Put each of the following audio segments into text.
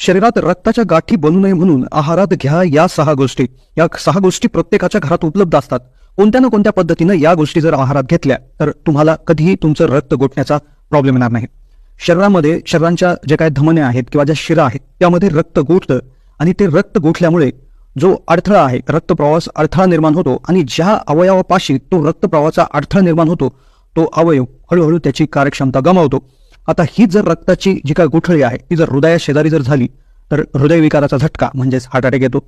शरीरात रक्ताच्या गाठी बनू नये म्हणून आहारात घ्या या सहा गोष्टी. या सहा गोष्टी प्रत्येकाच्या घरात उपलब्ध असतात. कोणत्या ना कोणत्या पद्धतीनं या गोष्टी जर आहारात घेतल्या तर तुम्हाला कधीही तुमचं रक्त गोठण्याचा प्रॉब्लेम येणार नाही. शरीरामध्ये शरीरांच्या जे काही धमने आहेत किंवा ज्या शिरा आहेत त्यामध्ये रक्त गोठतं आणि ते रक्त गोठल्यामुळे जो अडथळा आहे रक्तप्रवास अडथळा निर्माण होतो आणि ज्या अवयवापाशी तो रक्तप्रवाहाचा अडथळा निर्माण होतो तो अवयव हळूहळू त्याची कार्यक्षमता गमावतो. आता ही जर रक्ताची जी काय गुठळी आहे ती जर हृदया शेजारी जर झाली तर हृदयविकाराचा झटका म्हणजेच हार्ट अटॅक येतो.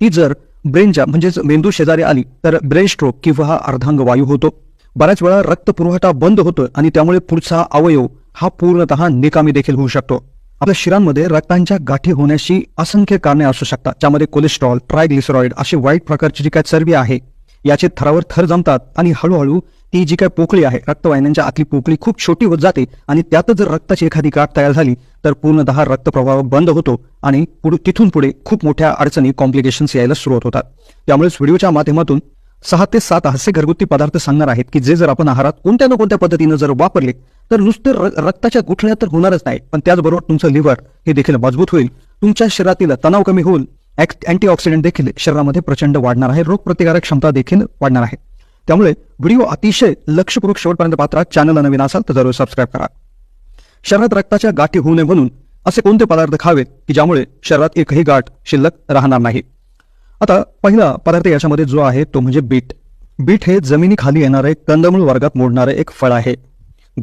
ती जर ब्रेनच्या म्हणजेच मेंदू शेजारी आली तर ब्रेन स्ट्रोक किंवा हा अर्धांग वायू होतो. बऱ्याच वेळा रक्त पुरवठा बंद होतो आणि त्यामुळे पुढचा अवयव हा पूर्णतः निकामी देखील होऊ शकतो. आपल्या शिरांमध्ये रक्तांच्या गाठी होण्याची असंख्य कारणे असू शकतात ज्यामध्ये कोलेस्ट्रॉल ट्रायग्लिसरॉइड अशी वाईट प्रकारची जी काय चरबी आहे याचे थरावर थर जमतात आणि हळूहळू ती जी काय पोकळी आहे रक्तवाहिन्यांच्या आतली पोकळी खूप छोटी होत जाते आणि त्यातच जर रक्ताची एखादी गाठ तयार झाली तर पूर्णतः रक्तप्रवाह बंद होतो आणि पुढे तिथून पुढे खूप मोठ्या अडचणी कॉम्प्लिकेशन्स यायला सुरुवात होतात. त्यामुळेच व्हिडिओच्या माध्यमातून सहा ते सात असे घरगुती पदार्थ सांगणार आहेत की जे जर आपण आहारात कोणत्या ना कोणत्या पद्धतीनं जर वापरले तर नुसतं र- रक्ताच्या गुठळ्या तर होणारच नाही पण त्याचबरोबर तुमचं लिव्हर हे देखील मजबूत होईल. तुमच्या शरीरातील तणाव कमी होऊन अँटीऑक्सिडंट देखील शरीरामध्ये प्रचंड वाढणार आहे. रोगप्रतिकारक क्षमता देखील वाढणार आहे. त्यामुळे व्हिडिओ अतिशय लक्षपूर्वक शेवटपर्यंत पात्रा चॅनलला नवीन असाल तर जरूर सबस्क्राईब करा. शरीरात रक्ताच्या गाठी होऊ नये म्हणून असे कोणते पदार्थ खावेत की ज्यामुळे शरीरात एकही गाठ शिल्लक राहणार नाही? आता पहिला पदार्थ याच्यामध्ये जो आहे तो म्हणजे बीट. बीट हे जमिनीखाली येणारे कंदमूळ वर्गात मोडणारे एक फळ आहे.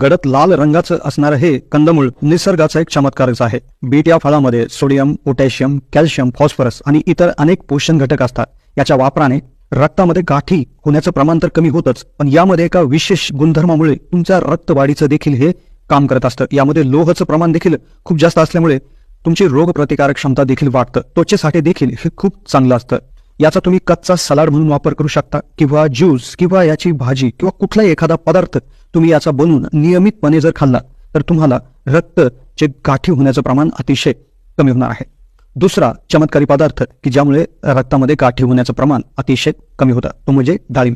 गडद लाल रंगाचं असणारं हे कंदमूळ निसर्गाचा एक चमत्कारच आहे. बीट या फळामध्ये सोडियम पोटॅशियम कॅल्शियम फॉस्फरस आणि इतर अनेक पोषण घटक असतात. याच्या वापराने रक्तामध्ये गाठी होण्याचं प्रमाण तर कमी होतच पण यामध्ये एका विशेष गुणधर्मामुळे तुमच्या रक्तवाढीचं देखील हे काम करत असतं. यामध्ये लोहचं प्रमाण देखील खूप जास्त असल्यामुळे तुमची रोगप्रतिकारक क्षमता देखील वाढतं. त्वचेसाठी देखील हे खूप चांगलं असतं. याचा तुम्ही कच्चा सलाड म्हणून वापर करू शकता किंवा ज्यूस किंवा याची भाजी किंवा कुठलाही एखादा पदार्थ तुम्ही याचा बनवून नियमितपणे जर खाल्ला तर तुम्हाला रक्त चे गाठी होण्याचं प्रमाण अतिशय कमी होणार आहे. दुसरा चमत्कारी पदार्थ की ज्यामुळे रक्तामध्ये गाठी होण्याचं प्रमाण अतिशय कमी होतं. तो म्हणजे डाळिंब.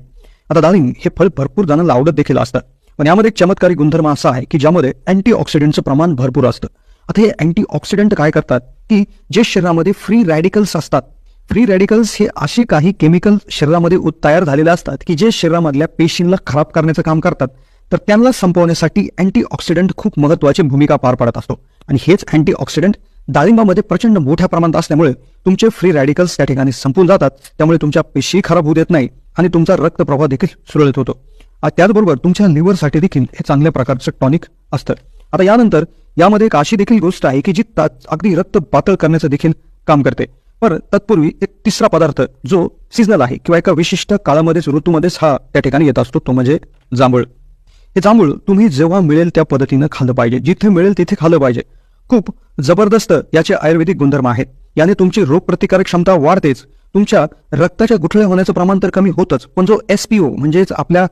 आता डाळिंब हे फळ भरपूर जणांना आवडत देखील असतं. पण यामध्ये एक चमत्कारी गुणधर्म असा आहे की ज्यामध्ये अँटीऑक्सिडंटचं प्रमाण भरपूर असतं. आता हे अँटीऑक्सिडंट काय करतात? की जे शरीरामध्ये फ्री रॅडिकल्स असतात. फ्री रॅडिकल्स हे असे काही केमिकल शरीरामध्ये तयार झालेले असतात की जे शरीरामधल्या पेशींना खराब करण्याचं काम करतात. तर त्यांना संपवण्यासाठी अँटीऑक्सिडंट खूप महत्वाची भूमिका पार पाडत असतो. आणि हेच अँटीऑक्सिडंट डाळिंबामध्ये प्रचंड मोठ्या प्रमाणात असल्यामुळे तुमचे फ्री रॅडिकल्स त्या ठिकाणी संपून जातात. त्यामुळे तुमच्या पेशी खराब होऊ देत नाही आणि तुमचा रक्तप्रवाह देखील सुरळीत होतो. त्याचबरोबर तुमच्या लिव्हरसाठी देखील हे चांगल्या प्रकारचं टॉनिक असतं. आता यानंतर यामध्ये एक अशी देखील गोष्ट आहे की जी ता- अगदी रक्त पातळ करण्याचं देखील काम करते. पण तत्पूर्वी एक तिसरा पदार्थ जो सीझनल आहे किंवा एका विशिष्ट काळामध्येच ऋतूमध्येच हा त्या ठिकाणी येत असतो तो म्हणजे जांभूळ. हे जांभूळ तुम्ही जेव्हा मिळेल त्या पद्धतीनं खाल्लं पाहिजे. जिथे मिळेल तिथे खाल्लं पाहिजे. खूप जबरदस्त याचे आयुर्वेदिक गुणधर्म आहेत. याने तुमची रोगप्रतिकारक क्षमता वाढतेच. तुमच्या रक्ताच्या गुठळ्या होण्याचं प्रमाण तर कमी होतच पण जो एसपीओ म्हणजेच आपल्या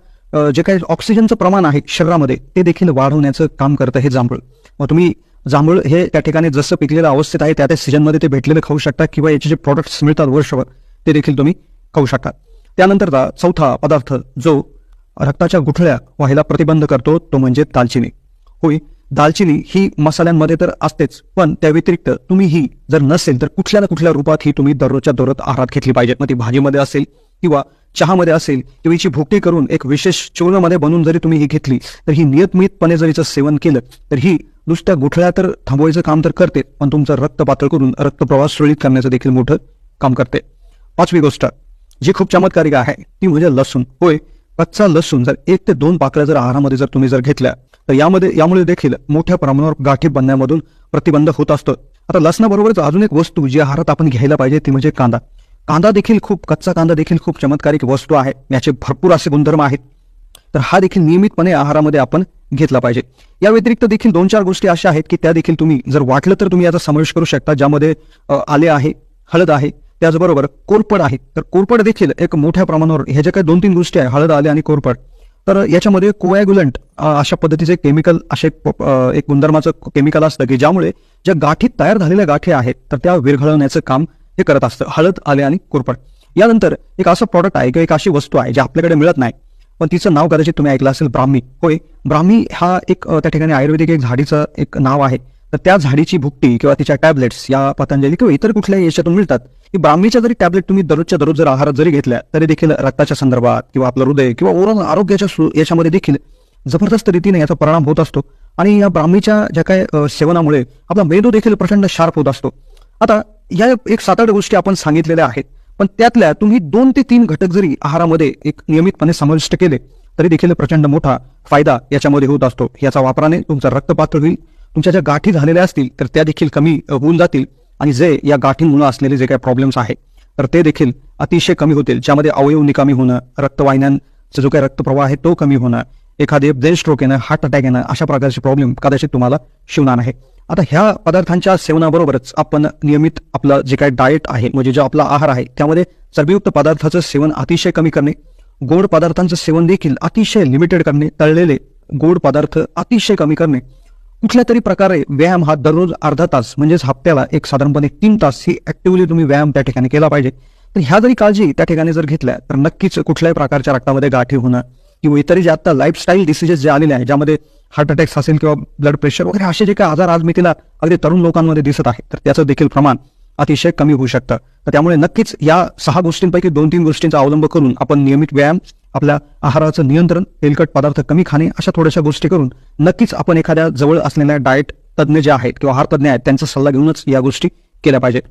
जे काही ऑक्सिजनचं प्रमाण आहे शरीरामध्ये ते देखील वाढवण्याचं काम करतं हे जांभूळ. मग तुम्ही जांभूळ हे त्या ठिकाणी जसं पिकलेलं अवस्थेत आहे त्या त्या सीजनमध्ये ते भेटलेलं खाऊ शकता किंवा याचे जे प्रोडक्ट्स मिळतात वर्षभर ते देखील तुम्ही खाऊ शकता. त्यानंतरचा चौथा पदार्थ जो रक्ताच्या गुठळ्या व्हायला प्रतिबंध करतो तो म्हणजे दालचिनी. होय दालचिनी ही मसाल्यांमध्ये तर असतेच पण त्या व्यतिरिक्त तुम्ही ही जर नसेल तर कुठल्या ना कुठल्या रूपात ही तुम्ही दररोजच्या दररोज आहारात घेतली पाहिजे मग ती भाजीमध्ये असेल किंवा चहामध्ये असेल किंवा हिची भुकटी करून एक विशेष चूर्णमध्ये बनवून जरी तुम्ही ही घेतली तर ही नियतमितपणे जर हिचं सेवन केलं तर ही नुसत्या गुठळ्या तर थांबवायचं काम तर करते पण तुमचं रक्त पातळ करून रक्तप्रवाह सुरळीत करण्याचं देखील मोठं काम करते. पाचवी गोष्ट जी खूप चमत्कारिक आहे ती म्हणजे लसूण. होय कच्चा लसूण जर एक ते दोन पाकळ्या जर आहारामध्ये जर तुम्ही जर घेतल्या तर यामध्ये यामुळे देखील मोठ्या प्रमाणावर गाठी बनण्यामधून प्रतिबंध होत असतो. आता लसणाबरोबरच अजून एक वस्तू जी आहारात आपण घ्यायला पाहिजे ती म्हणजे कांदा. कांदा देखील खूप कच्चा कांदा देखील खूप चमत्कारिक वस्तू आहे. याचे भरपूर असे गुणधर्म आहेत. तर हा देखील नियमितपणे आहारामध्ये आपण घेतला पाहिजे. या व्यतिरिक्त देखील दोन चार गोष्टी अशा आहेत की त्या देखील तुम्ही जर वाटलं तर तुम्ही याचा समावेश करू शकता ज्यामध्ये आले आहे हळद आहे त्याचबरोबर कोरपड आहे. तर कोरपड देखील एक मोठ्या प्रमाणावर ह्या ज्या काही दोन तीन गोष्टी आहे हळद आले आणि कोरपड तर याच्यामध्ये कोॲग्युलंट अशा पद्धतीचे केमिकल असे एक प- एक गुणधर्माचं केमिकल असतं की ज्यामुळे ज्या गाठी तयार झालेल्या गाठी आहेत तर त्या विरघळवण्याचं काम हे करत असतं. हळद आले आणि कोरपड. यानंतर एक असं प्रॉडक्ट आहे किंवा एक अशी वस्तू आहे जी आपल्याकडे मिळत नाही पण तिचं नाव कदाचित तुम्ही ऐकलं असेल ब्राह्मी. होय ब्राह्मी हा एक त्या ठिकाणी आयुर्वेदिक एक झाडीचं एक नाव आहे. तर त्या झाडीची भुकटी किंवा तिच्या टॅबलेट्स या पतंजली किंवा इतर कुठल्याही याच्यातून मिळतात. की ब्राह्मीच्या जरी टॅबलेट तुम्ही दररोजच्या दररोज जर आहारात जरी घेतल्या तरी देखील रक्ताच्या संदर्भात किंवा आपलं हृदय किंवा ओव्हरऑल आरोग्याच्या सु- याच्यामध्ये देखील जबरदस्त रीतीने याचा परिणाम होत असतो. आणि या ब्राह्मीच्या ज्या काय सेवनामुळे आपला मेंदू देखील प्रचंड शार्प होत असतो. आता या एक सात आठ गोष्टी आपण सांगितलेल्या आहेत. पण त्यातल्या तुम्ही दोन ते तीन घटक जरी आहारामध्ये एक नियमितपणे समाविष्ट केले तरी देखील प्रचंड मोठा फायदा याच्यामध्ये होत असतो. याचा वापराने तुमचा रक्तपात्र होईल तुमच्या ज्या गाठी झालेल्या असतील तर त्या देखील कमी होऊन जातील. आणि जे या गाठींमुळे असलेले जे काही प्रॉब्लेम्स आहे तर ते देखील अतिशय कमी होतील. ज्यामध्ये अवयव निकामी होणं रक्तवाहिन्यांचा जो काही रक्तप्रवाह आहे तो कमी होणं एखादे ब्रेन स्ट्रोक येणं हार्ट अटॅक येणं अशा प्रकारचे प्रॉब्लेम कदाचित तुम्हाला शिवणार आहे. आता ह्या पदार्थांच्या सेवनाबरोबरच आपण नियमित आपलं जे काही डाएट आहे म्हणजे जो आपला आहार आहे त्यामध्ये चरबीयुक्त पदार्थाचं सेवन अतिशय कमी करणे गोड पदार्थांचं सेवन देखील अतिशय लिमिटेड करणे तळलेले गोड पदार्थ अतिशय कमी करणे कुठल्या तरी प्रकारे व्यायाम हा दररोज अर्धा तास म्हणजेच हप्त्याला एक साधारणपणे तीन तास ही ऍक्टिव्हली तुम्ही व्यायाम त्या ठिकाणी केला पाहिजे. तर ह्या जरी काळजी त्या ठिकाणी जर घेतल्या तर नक्कीच कुठल्याही प्रकारच्या रक्तामध्ये गाठी होणं किंवा इतर जे आता लाईफस्टाईल डिसिजेस जे आलेले आहेत ज्यामध्ये हार्ट अटॅक्स असेल किंवा ब्लड प्रेशर वगैरे असे जे काही आजार आज मी तिला अगदी तरुण लोकांमध्ये दिसत आहे तर त्याचं देखील प्रमाण अतिशय कमी होऊ शकतं. तर त्यामुळे नक्कीच या सहा गोष्टींपैकी दोन तीन गोष्टींचा अवलंब करून आपण नियमित व्यायाम आपल्या आहाराचं नियंत्रण तेलकट पदार्थ कमी खाणे अशा थोड्याशा गोष्टी करून नक्कीच आपण एखाद्या जवळ असलेल्या डाएट तज्ज्ञ जे आहेत किंवा आहार तज्ज्ञ आहेत त्यांचा सल्ला घेऊनच या गोष्टी केल्या पाहिजेत.